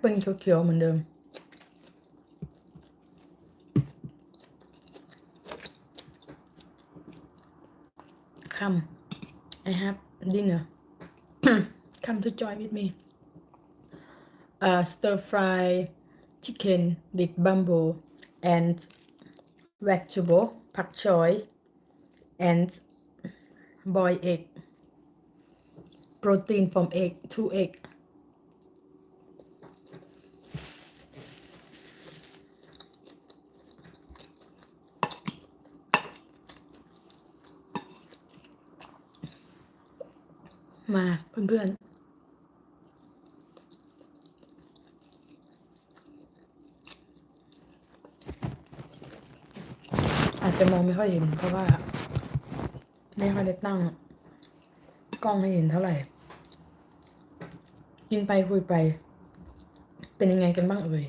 เปิลเขียวๆเหมือนเดิม Come I have dinner Come to join with me uh, stir fry chicken with bamboo and vegetable pak choy and boiled egg protein from egg two egg มาเพื่อนๆอาจจะมองไม่ค่อยเห็นเพราะว่า ไม่ค่อยได้ตั้ง กล้องให้เห็นเท่าไหร่ กินไปคุยไป เป็นยังไงกันบ้างเอ่ย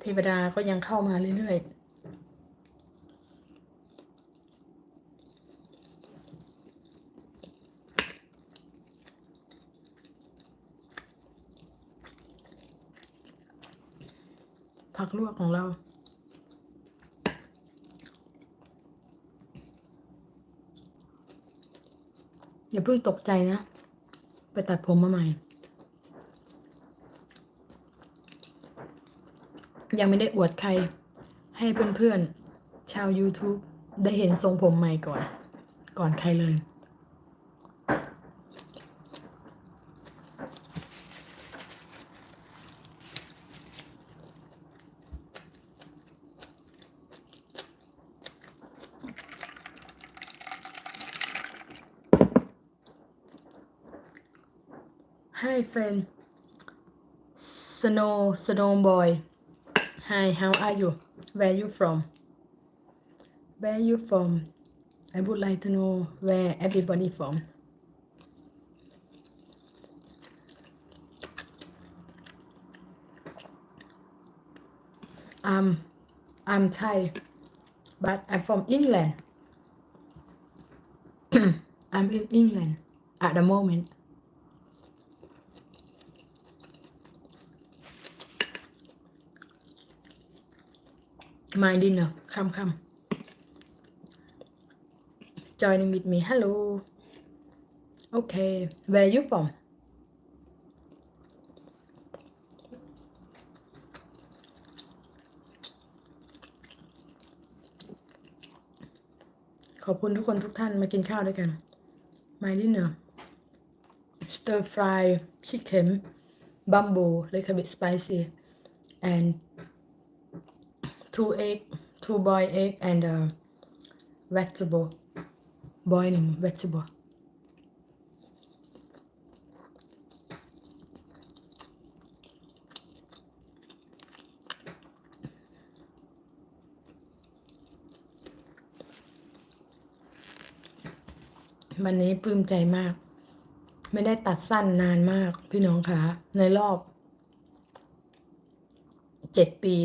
เทวดาก็ยังเข้ามาเรื่อยๆ ผักลวกของเรา อย่าเพิ่งตกใจนะ ไปตัดผมมาใหม่ ยังไม่ได้อวดใคร ให้เพื่อนๆ ชาว YouTube ได้เห็นทรงผมใหม่ก่อน ก่อนใครเลย Hi friend Snow Snow Boy. Hi how are you? Where you from? Where you from? I would like to know where everybody from. Um I'm Thai but I'm from England. I'm in England at the moment My dinner. Come, come. Joining with me. Hello. Okay. Where you from? ขอบคุณทุกคนทุกท่านมากินข้าวด้วยกัน My dinner. Stir fry chicken, bamboo, little bit spicy, and two egg, two boil egg and uh, vegetable, boiling vegetable. วันนี้ปลื้มใจมาก ไม่ได้ตัดสั้นนานมากพี่น้องคะในรอบเจ็ดปี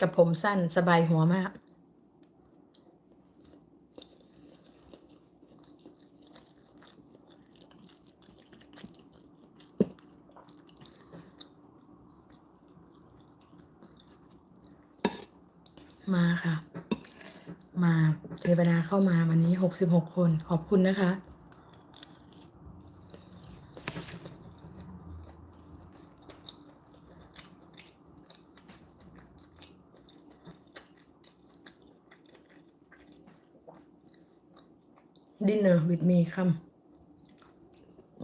กับผมสั้นสบายหัวมาก มาค่ะ มาเทวดาเข้ามาวันนี้หกสิบหกคนขอบคุณนะคะ dinner with me come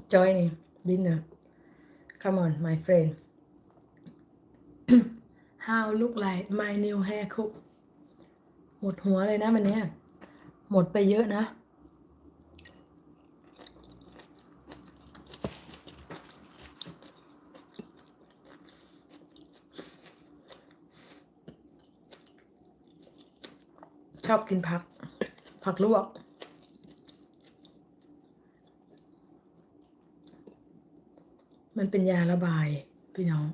join me dinner come on my friend how look like my new hair cook หมดหัวเลยนะวันนี้หมดไปเยอะนะ ชอบกินผัก ผักลวก มันเป็นยาระบายพี่น้อง